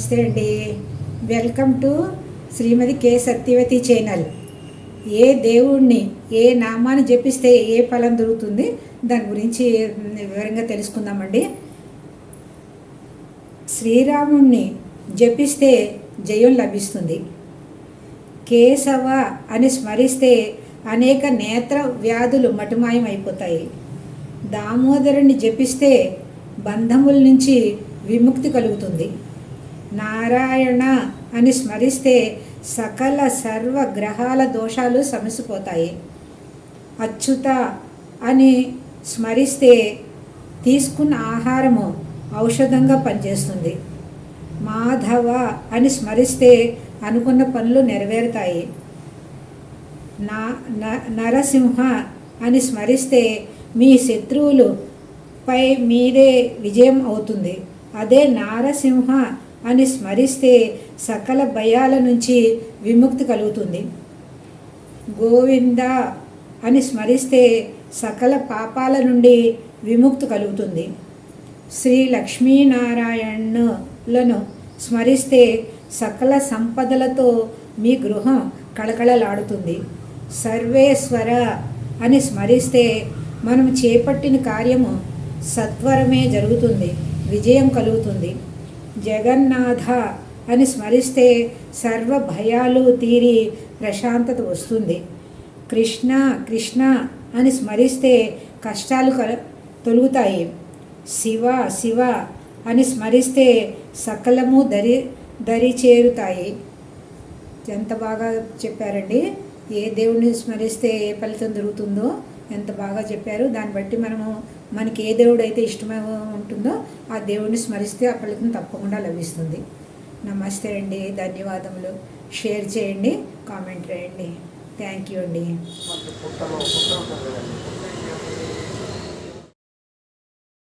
నమస్తే అండి. Welcome to Shrimati K. Satyavathi channel. ఏ దేవుణ్ణి ఏ నామాన్ని జపిస్తే ఏ ఫలం దొరుకుతుంది? దాని గురించి వివరంగా తెలుసుకుందామండి. శ్రీరాముణ్ణి జపిస్తే జయం లభిస్తుంది. కేశవ అని స్మరిస్తే అనేక నేత్ర వ్యాధులు మటుమాయం అయిపోతాయి దామోదరుని జపిస్తే బంధముల నుంచి విముక్తి కలుగుతుంది. నారాయణ అని స్మరిస్తే సకల సర్వ గ్రహాల దోషాలు సమసిపోతాయి. అచ్యుత అని స్మరిస్తే తీసుకున్న ఆహారము ఔషధంగా పనిచేస్తుంది. మాధవ అని స్మరిస్తే అనుకున్న పనులు నెరవేరుతాయి. నా న- నరసింహ అని స్మరిస్తే మీ శత్రువులు పై మీదే విజయం అవుతుంది. అదే నారసింహ అని స్మరిస్తే సకల భయాల నుంచి విముక్తి కలుగుతుంది. గోవింద అని స్మరిస్తే సకల పాపాల నుండి విముక్తి కలుగుతుంది. శ్రీ లక్ష్మీనారాయణులను స్మరిస్తే సకల సంపదలతో మీ గృహం కళకళలాడుతుంది. సర్వేశ్వర అని స్మరిస్తే మనం చేపట్టిన కార్యము సత్వరమే జరుగుతుంది. విజయం కలుగుతుంది. జగన్నాథ అని స్మరిస్తే సర్వ భయాలు తీరి ప్రశాంతత వస్తుంది. కృష్ణ కృష్ణ అని స్మరిస్తే కష్టాలు కల తొలుగుతాయి. శివ శివ అని స్మరిస్తే సకలము దరి దరి చేరుతాయి ఎంత బాగా చెప్పారండి? ఏ దేవుడిని స్మరిస్తే ఏ ఫలితం దొరుకుతుందో ఎంత బాగా చెప్పారు. దాన్ని బట్టి మనము మనకి ఏ దేవుడు అయితే ఇష్టమై ఉంటుందో ఆ దేవుడిని స్మరిస్తే ఆ ఫలితం తప్పకుండా లభిస్తుంది. నమస్తే అండి ధన్యవాదములు. షేర్ చేయండి కామెంట్ చేయండి. థ్యాంక్ యూ అండి.